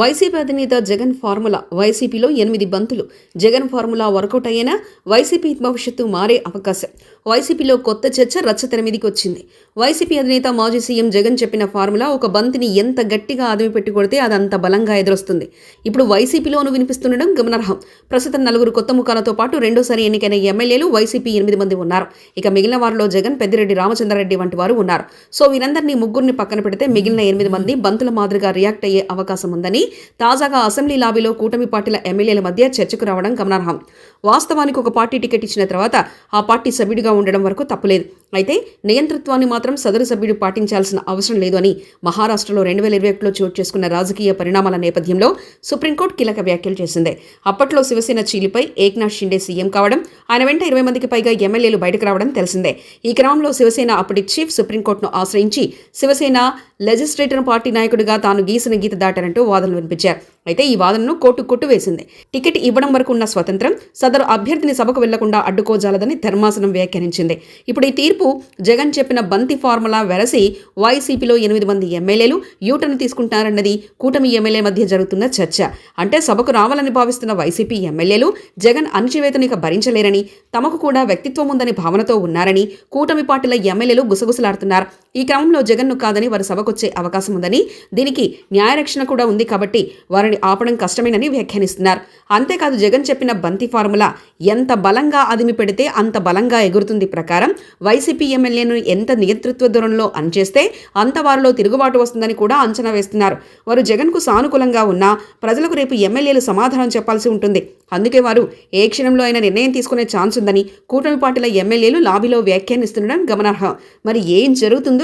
YCP అధినేత Jagan formula వైసీపీలో ఎనిమిది బంతులు. జగన్ ఫార్ములా వర్కౌట్ అయినా వైసీపీ భవిష్యత్తు మారే అవకాశం. వైసీపీలో కొత్త చర్చ రచ్చ తెరమిదికి వచ్చింది వైసీపీ అధినేత మాజీ సీఎం జగన్ చెప్పిన ఫార్ములా ఒక బంతిని ఎంత గట్టిగా ఆదమి పెట్టి కొడితే అది అంత బలంగా ఎదురొస్తుంది. ఇప్పుడు వైసీపీలోనూ వినిపిస్తుండడం గమనార్హం. ప్రస్తుతం నలుగురు కొత్త ముఖాలతో పాటు రెండోసారి ఎన్నికైన ఎమ్మెల్యేలు వైసీపీ ఎనిమిది మంది ఉన్నారు. ఇక మిగిలిన వారిలో జగన్ పెద్దిరెడ్డి రామచంద్రారెడ్డి వంటి వారు ఉన్నారు. సో వీరందరినీ ముగ్గురిని పక్కన పెడితే మిగిలిన ఎనిమిది మంది బంతుల మాదిరిగా రియాక్ట్ అయ్యే అవకాశం ఉందని తాజాగా అసెంబ్లీ లాబీలో కూటమి పార్టీల ఎమ్మెల్యేల మధ్య చర్చకు రావడం గమనార్హం. వాస్తవానికి ఒక పార్టీ టికెట్ ఇచ్చిన తర్వాత ఆ పార్టీ సభ్యుడిగా ఉండడం వరకు తప్పులేదు. అయితే నియంతృత్వాన్ని మాత్రం సదరు సభ్యుడు పాటించాల్సిన అవసరం లేదు అని మహారాష్ట్రలో రెండు వేల ఇరవై ఒకటిలో చోటు చేసుకున్న రాజకీయ పరిణామాల నేపథ్యంలో సుప్రీంకోర్టు కీలక వ్యాఖ్యలు చేసింది. అప్పట్లో శివసేన చీలిపై ఏక్నాథ్ షిండే సీఎం కావడం ఆయన వెంట ఇరవై మందికి పైగా ఎమ్మెల్యేలు బయటకు రావడం తెలిసిందే. ఈ క్రమంలో శివసేన అప్పటి చీఫ్ సుప్రీంకోర్టును ఆశ్రయించి శివసేన లెజిస్లేటర్ పార్టీ నాయకుడిగా తాను గీసిన గీత దాటారంటూ వాదనలు వినిపించారు. అయితే ఈ వాదనను కోర్టు కొట్టువేసింది. టికెట్ ఇవ్వడం వరకు ఉన్న స్వతంత్రం సదరు అభ్యర్థిని సభకు వెళ్ళకుండా అడ్డుకోజాలదని ధర్మాసనం వ్యాఖ్యానించింది. ఇప్పుడు ఈ తీర్పు జగన్ చెప్పిన బంతి ఫార్ములా వెరసి వైసీపీలో ఎనిమిది మంది ఎమ్మెల్యేలు యూటర్న్ తీసుకుంటారన్నది కూటమి ఎమ్మెల్యే మధ్య జరుగుతున్న చర్చ. అంటే సభకు రావాలని భావిస్తున్న వైసీపీ ఎమ్మెల్యేలు జగన్ అణచివేతనిక భరించలేరని తమకు కూడా వ్యక్తిత్వం ఉందని భావనతో ఉన్నారని కూటమి పార్టీల ఎమ్మెల్యేలు గుసగుసలాడుతున్నారు. ఈ క్రమంలో జగన్ను కాదని వారు సభకొచ్చే అవకాశం ఉందని దీనికి న్యాయరక్షణ కూడా ఉంది కాబట్టి వారిని ఆపడం కష్టమేనని వ్యాఖ్యానిస్తున్నారు. అంతేకాదు జగన్ చెప్పిన బంతి ఫార్ములా ఎంత బలంగా అదిమి పెడితే అంత బలంగా ఎగురుతుంది ప్రకారం వైసీపీ ఎమ్మెల్యేను ఎంత నియంతృత్వ ధోరణిలో అంచేస్తే అంత వారిలో తిరుగుబాటు వస్తుందని కూడా అంచనా వేస్తున్నారు. వారు జగన్కు సానుకూలంగా ఉన్నా ప్రజలకు రేపు ఎమ్మెల్యేలు సమాధానం చెప్పాల్సి ఉంటుంది. అందుకే వారు ఏ క్షణంలో అయినా నిర్ణయం తీసుకునే ఛాన్స్ ఉందని కూటమి పార్టీల ఎమ్మెల్యేలు లాబీలో వ్యాఖ్యానిస్తుండడం గమనార్హం. మరి ఏం జరుగుతుందో